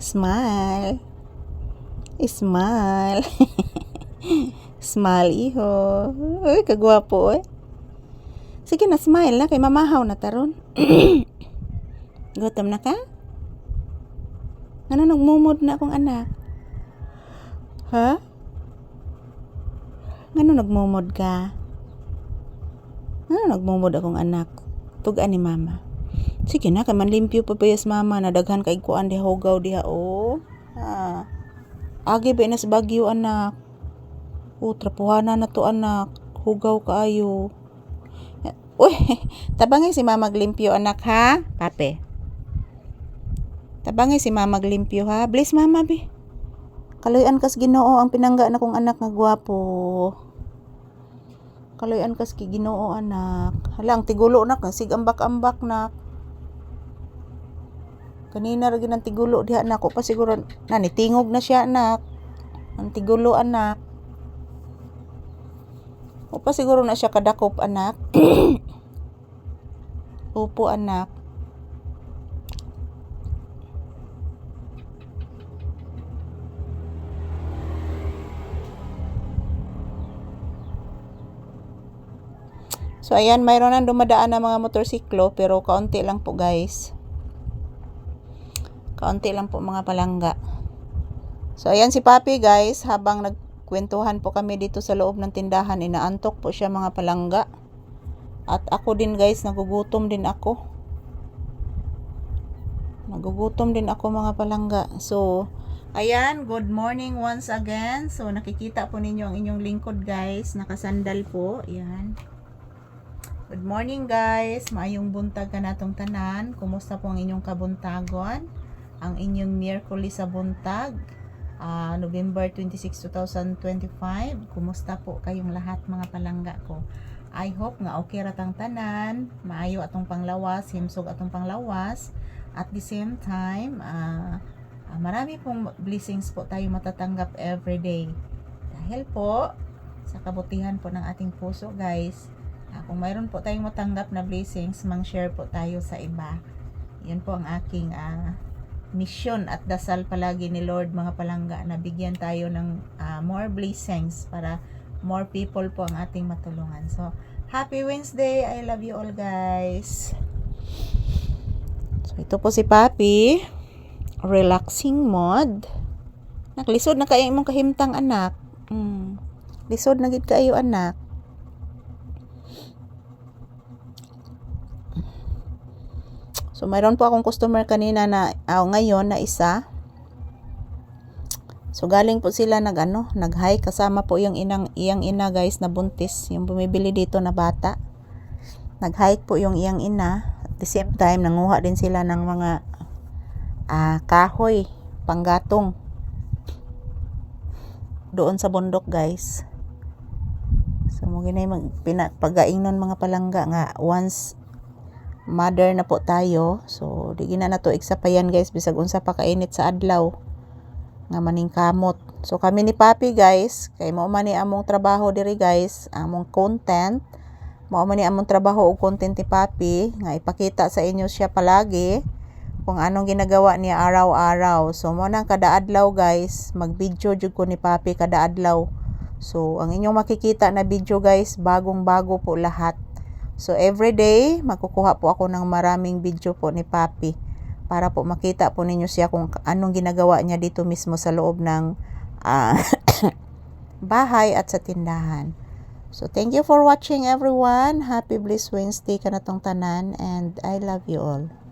Smile. Smile. smile, iho. Uy, kagwapo, eh. Sige na, smile na. Kay mamahaw na taron. Gutom na ka? Ano nagmumod na akong anak? Ha? Ano nagmumod ka? Ano nagmumod akong anak? Tugaan ni mama. Sige na, kay manlimpyo pa payas mama na daghan kay kuan di hugaw diha o. Ha. Agi ba na sa Bagyo anak? O trapuhana na to anak. Hugaw kaayo. Uy, tabangay si mama maglimpyo anak ha, pape. Tabangay si mama maglimpyo ha. Bless mama be. Kaloyan kas Ginoo ang pinangga na kong anak nga gwapo. Kaloyan kas ki Ginoo anak. Hala ang tigulo nak sig ambak-ambak nak. Kanina ra ginang tigulo diha na ko pa siguro tingog na siya anak. Ang tigulo anak. O pa siguro na siya kadakop anak. Opo anak. So ayan, mayroon nang dumadaan na mga motorsiklo pero kaunti lang po guys. Kaunti lang po mga palangga. So ayan si Papi guys, habang nagkwentuhan po kami dito sa loob ng tindahan, inaantok po siya mga palangga. At ako din guys, nagugutom din ako. Nagugutom din ako mga palangga. So, ayan, good morning once again. So, nakikita po ninyo ang inyong lingkod guys. Nakasandal po. Ayan. Good morning guys. Maayong buntag ka natong tanan. Kumusta po ang inyong kabuntagon? Ang inyong Miyerkules sa buntag. ah, November 26, 2025. Kumusta po kayong lahat mga palangga ko? I hope nga okay ratang tanan, maayo atong panglawas, himsog atong panglawas. At the same time, ah, ah, marami pong blessings po tayo matatanggap every day. Dahil po sa kabutihan po ng ating puso, guys. Ah, kung mayroon po tayong matanggap na blessings, mang-share po tayo sa iba. Yun po ang aking ah, mission at dasal palagi ni Lord mga palangga na bigyan tayo ng ah, more blessings para more people po ang ating matulungan. So, happy Wednesday. I love you all guys. So, ito po si Papi. Relaxing mode. Naklisod na kayo imong kahimtang anak. Mm. Lisod na gid kayo anak. So, mayroon po akong customer kanina na, ah, ngayon na isa. So, galing po sila nag, ano, nag-hike. Kasama po yung inang, iyang ina guys na buntis. Yung bumibili dito na bata. Nag-hike po yung iyang ina. At the same time, nanguha din sila ng mga ah, kahoy, panggatong. Doon sa bundok guys. So, mo ginay mag pinapagaing nun mga palangga nga once mother na po tayo. So, di gina na to iksapayan guys bisag unsa pa kainit sa adlaw nga maning kamot. So kami ni Papi guys, kay mao man among trabaho diri guys, among content. Mao man among trabaho og content ni Papi nga ipakita sa inyo siya palagi kung anong ginagawa niya araw-araw. So mo nang kada adlaw guys, mag-video jud ko ni Papi kada adlaw. So ang inyong makikita na video guys, bagong-bago po lahat. So every day magkukuha po ako ng maraming video po ni Papi para po makita po ninyo siya kung anong ginagawa niya dito mismo sa loob ng ah, bahay at sa tindahan. So thank you for watching everyone. Happy Bliss Wednesday ka na tong tanan and I love you all.